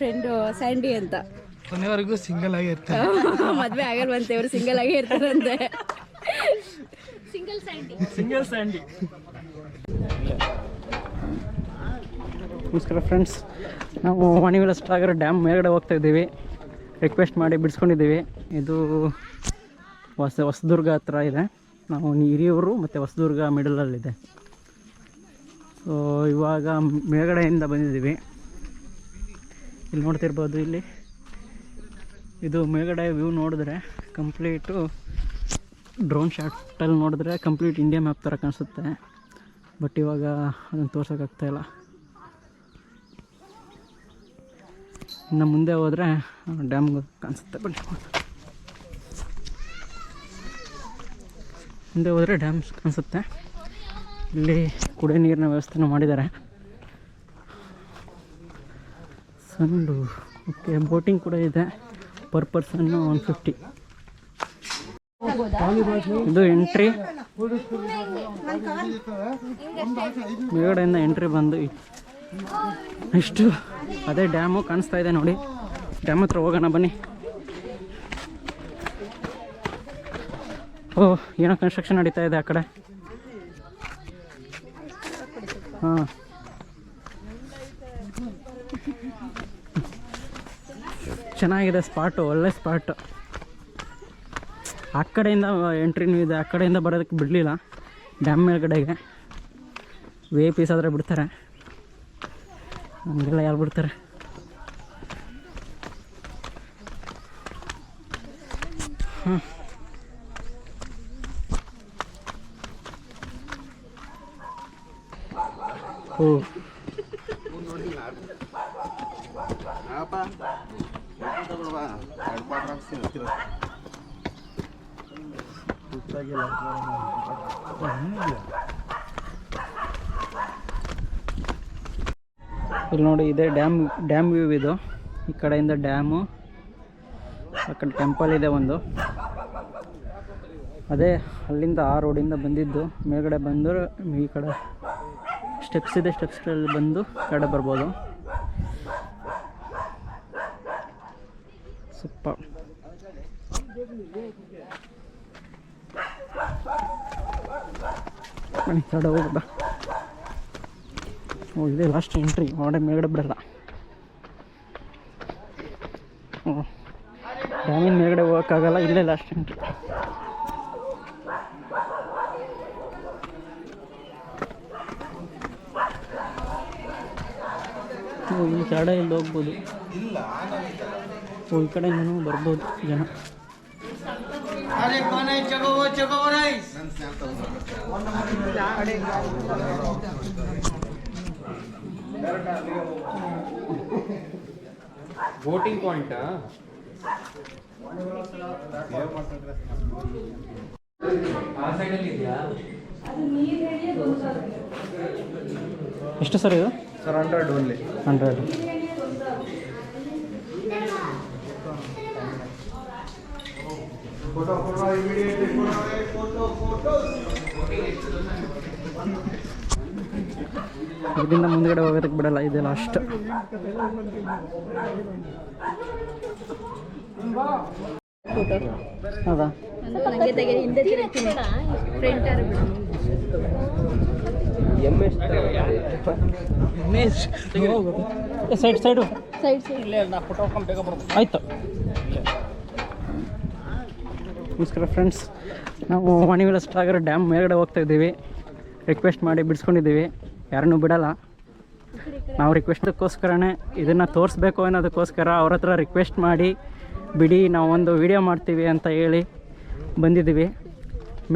Friend Sandy ಅಂತ. ಕೊನೆವರೆಗೂ single ಆಗಿ ಇರ್ತಾರೆ. ಮದ್ವೆ ಆಗಲ್ವಂತೆ ಇವರು ಸಿಂಗಲ್ ಆಗಿ ಇರ್ತಾರಂತೆ. ಸಿಂಗಲ್ ಸ್ಯಾಂಡಿ ನಮಸ್ಕಾರ ಫ್ರೆಂಡ್ಸ್ ನಾವು ಮಣಿವಿಲ ಸಾಗರ ಡ್ಯಾಮ್ ಮೇಲ್ಗಡೆ ಹೋಗ್ತಾ ಇದ್ದೀವಿ. ರಿಕ್ವೆಸ್ಟ್ ಮಾಡಿ ಬಿಡಿಸ್ಕೊಂಡಿದ್ದೀವಿ. ಇದು ಹೊಸ ಹೊಸದುರ್ಗ ಹತ್ರ ಇದೆ. ನಾವು ಹಿರಿಯೂರು ಮತ್ತು ಹೊಸದುರ್ಗ ಮಿಡಲಲ್ಲಿದೆ ಸೊ ಇವಾಗ ಮೇಲ್ಗಡೆಯಿಂದ ಬಂದಿದ್ದೀವಿ. ಇಲ್ಲಿ ನೋಡ್ತಿರ್ಬೋದು ಇಲ್ಲಿ. ಇದು ಮೇಲ್ಗಡೆ ವ್ಯೂ ನೋಡಿದ್ರೆ ಕಂಪ್ಲೀಟು ಡ್ರೋನ್ ಶಾಟಲ್ಲಿ ನೋಡಿದ್ರೆ ಕಂಪ್ಲೀಟ್ ಇಂಡಿಯಾ ಮ್ಯಾಪ್ ಥರ ಕಾಣಿಸುತ್ತೆ. ಬಟ್ ಇವಾಗ ಅದನ್ನು ತೋರ್ಸೋಕ್ಕಾಗ್ತಾಯಿಲ್ಲ ಇನ್ನು ಮುಂದೆ ಹೋದರೆ ಡ್ಯಾಮ್ ಕಾಣಿಸುತ್ತೆ ಬಟ್ ಮುಂದೆ ಹೋದರೆ ಡ್ಯಾಮ್ಸ್ ಕಾಣಿಸುತ್ತೆ. ಇಲ್ಲಿ ಕುಡಿಯೋ ನೀರಿನ ವ್ಯವಸ್ಥೆನೂ ಮಾಡಿದ್ದಾರೆ. ಸಂಡು ಓಕೆ ಬೋಟಿಂಗ್ ಕೂಡ ಇದೆ. ಪರ್ ಪರ್ಸನ್ನು ಒನ್ ಫಿಫ್ಟಿ ಇದು ಎಂಟ್ರಿ ಮೇಗಡೆಯಿಂದ ಎಂಟ್ರಿ ಬಂದು ಇಷ್ಟು ಅದೇ ಡ್ಯಾಮು ಕಾಣಿಸ್ತಾ ಇದೆ ನೋಡಿ. ಡ್ಯಾಮ್ ಹತ್ರ ಹೋಗೋಣ, ಬನ್ನಿ. ಓ, ಏನೋ ಕನ್ಸ್ಟ್ರಕ್ಷನ್ ನಡೀತಾ ಇದೆ ಆ ಕಡೆ. ಹಾಂ. ಚೆನ್ನಾಗಿದೆ ಸ್ಪಾಟು ಒಳ್ಳೆ ಸ್ಪಾಟು ಆ ಕಡೆಯಿಂದ ಎಂಟ್ರಿನೂ ಇದೆ, ಆ ಕಡೆಯಿಂದ ಬರೋದಕ್ಕೆ ಬಿಡಲಿಲ್ಲ. ಡ್ಯಾಮ್ ಮೇಲ್ಗಡೆಗೆ. ವೇ ಪೀಸ್ ಆದರೆ ಬಿಡ್ತಾರೆ. ಹಂಗೆಲ್ಲ ಯಾರು ಬಿಡ್ತಾರೆ? ಹ್ಞೂ ಓ. ಇಲ್ಲಿ ನೋಡಿ ಇದೆ ಡ್ಯಾಮ್ ಡ್ಯಾಮ್ ವ್ಯೂ ಇದು. ಈ ಕಡೆಯಿಂದ ಡ್ಯಾಮು, ಆ ಕಡೆ ಟೆಂಪಲ್ ಇದೆ ಒಂದು. ಅದೇ ಅಲ್ಲಿಂದ ಆ ರೋಡಿಂದ ಬಂದಿದ್ದು. ಮೇಲ್ಗಡೆ ಬಂದು ಈ ಕಡೆ ಸ್ಟೆಪ್ಸ್ ಇದೆ ಸ್ಟೆಪ್ಸ್ಗಳಲ್ಲಿ ಬಂದು ಕಡೆ ಬರ್ಬೋದು. ಬನ್ನಿ ಕಡೆ ಇದೆ ಲಾಸ್ಟ್ ಎಂಟ್ರಿ ಒಳಗಡೆ ಮೇಲ್ಗಡೆ ಬಿಡಲ್ಲ. ಹ್ಞೂ ಡ್ಯಾಮಿನ ಮೇಗಡೆ ಹೋಗೋಕ್ಕಾಗಲ್ಲ, ಇಲ್ಲೇ ಲಾಸ್ಟ್ ಎಂಟ್ರಿ ಈ ಕಡೆ ಇಲ್ಲಿ ಹೋಗ್ಬೋದು? ಈ ಕಡೆಯಿಂದನೂ ಬರ್ಬೋದು ಜನ. ಬೋಟಿಂಗ್ ಪಾಯಿಂಟ್ ಎಷ್ಟು ಸರ್ ಇದು? ಸರ್ ಹಂಡ್ರೆಡ್ ಓನ್ಲಿ ಹಂಡ್ರೆಡ್ ಇದರಿಂದ ಮುಂದ್ಗಡೆ ಹೋಗೋದಕ್ಕೆ ಬಿಡಲ್ಲ ಇದೆ ಲಾಸ್ಟ್ ಹೌದಾ? Side side. Side side. ಆಯಿತು. ನಮಸ್ಕಾರ ಫ್ರೆಂಡ್ಸ್ ನಾವು ವಾಣಿವಿಲಾಸ್ ಸಾಗರ ಡ್ಯಾಮ್ ಮೇಲ್ಗಡೆ ಹೋಗ್ತಾ ಇದ್ದೀವಿ. ರಿಕ್ವೆಸ್ಟ್ ಮಾಡಿ ಬಿಡಿಸ್ಕೊಂಡಿದ್ದೀವಿ. ಯಾರನ್ನು ಬಿಡಲ್ಲ. ನಾವು ರಿಕ್ವೆಸ್ಟ್ಗೋಸ್ಕರನೇ ಇದನ್ನು ತೋರಿಸ್ಬೇಕು ಅನ್ನೋದಕ್ಕೋಸ್ಕರ ಅವ್ರ ಹತ್ರ ರಿಕ್ವೆಸ್ಟ್ ಮಾಡಿ, ಬಿಡಿ, ನಾವು ಒಂದು ವಿಡಿಯೋ ಮಾಡ್ತೀವಿ ಅಂತ ಹೇಳಿ ಬಂದಿದ್ದೀವಿ.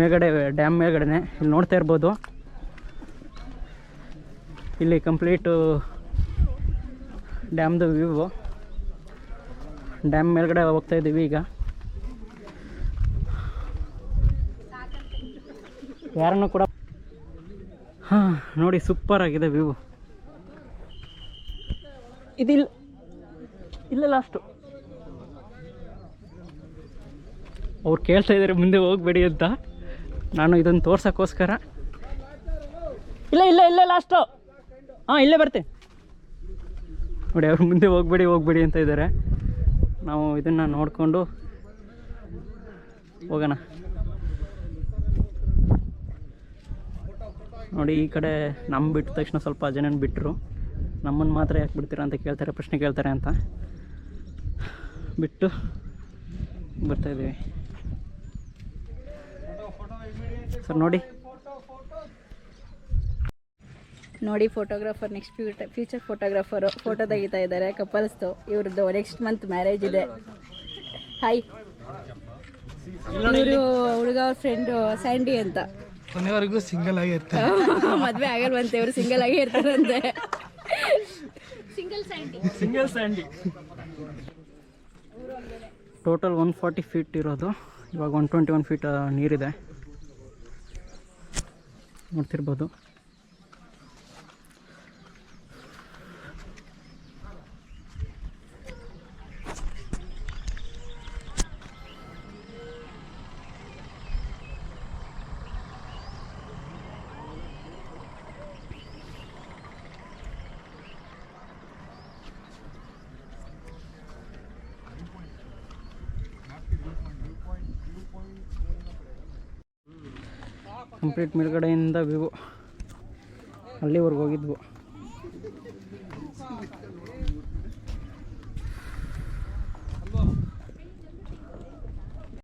ಮೇಲ್ಗಡೆ ಡ್ಯಾಮ್ ಮೇಲ್ಗಡೆ ಇಲ್ಲಿ ನೋಡ್ತಾ ಇರ್ಬೋದು. ಇಲ್ಲಿ ಕಂಪ್ಲೀಟು ಡ್ಯಾಮ್ದು ವ್ಯೂ ಡ್ಯಾಮ್ ಮೇಲ್ಗಡೆ ಹೋಗ್ತಾ ಇದ್ದೀವಿ ಈಗ. ಯಾರನ್ನು ಕೂಡ ಹಾಂ ನೋಡಿ ಸೂಪರ್ ಆಗಿದೆ ವ್ಯೂ ಇದಿಲ್ಲ ಇಲ್ಲ ಲಾಸ್ಟು ಅವ್ರು ಕೇಳ್ತಾ ಇದ್ದಾರೆ ಮುಂದೆ ಹೋಗಬೇಡಿ ಅಂತ. ನಾನು ಇದನ್ನು ತೋರ್ಸೋಕ್ಕೋಸ್ಕರ. ಇಲ್ಲ ಇಲ್ಲ ಇಲ್ಲ ಲಾಸ್ಟು ಹಾಂ ಇಲ್ಲೇ ಬರ್ತೆ. ನೋಡಿ ಅವ್ರು ಮುಂದೆ ಹೋಗ್ಬೇಡಿ ಹೋಗ್ಬೇಡಿ ಅಂತ ಇದ್ದಾರೆ ನಾವು ಇದನ್ನು ನೋಡಿಕೊಂಡು ಹೋಗೋಣ. ನೋಡಿ, ಈ ಕಡೆ ನಮ್ಮ ಬಿಟ್ಟ ತಕ್ಷಣ ಸ್ವಲ್ಪ ಜನನ ಬಿಟ್ಟರು ನಮ್ಮನ್ನು ಮಾತ್ರ ಯಾಕೆ ಬಿಡ್ತೀರಾ ಅಂತ ಕೇಳ್ತಾರೆ, ಪ್ರಶ್ನೆ ಕೇಳ್ತಾರೆ ಅಂತ. ಬಿಟ್ಟು ಬರ್ತಾಯಿದ್ದೀವಿ ಸರ್, ನೋಡಿ. ನೋಡಿ photographer next future future photographer photo ತೆಗಿತಾ ಇದ್ದಾರೆ ಕಪಲ್ಸ್ದು ಇವ್ರದ್ದು ನೆಕ್ಸ್ಟ್ ಮಂತ್ ಮ್ಯಾರೇಜ್ ಇದೆ. ಹಾಯ್ ಇವರು ಹುಡುಗ ಫ್ರೆಂಡು ಸ್ಯಾಂಡಿ ಅಂತ. ಕೊನೆವರೆಗೂ ಸಿಂಗಲ್ ಆಗಿ ಇರ್ತಾರೆ. ಮದ್ವೆ ಆಗಲ್ವಂತೆ ಇವರು ಸಿಂಗಲ್ ಆಗಿ ಇರ್ತಾರಂತೆ. Single Sandy total one forty feet ಇರೋದು. ಇವಾಗ ಒನ್ ಟ್ವೆಂಟಿ ಒನ್ ಫೀಟ್ ನೀರಿದೆ. ನೋಡ್ತಿರ್ಬೋದು. ಕಂಪ್ಲೀಟ್ ಮೇಲ್ಗಡೆಯಿಂದ ವ್ಯೂ ಅಲ್ಲಿವರೆಗೆ ಹೋಗಿದ್ವು.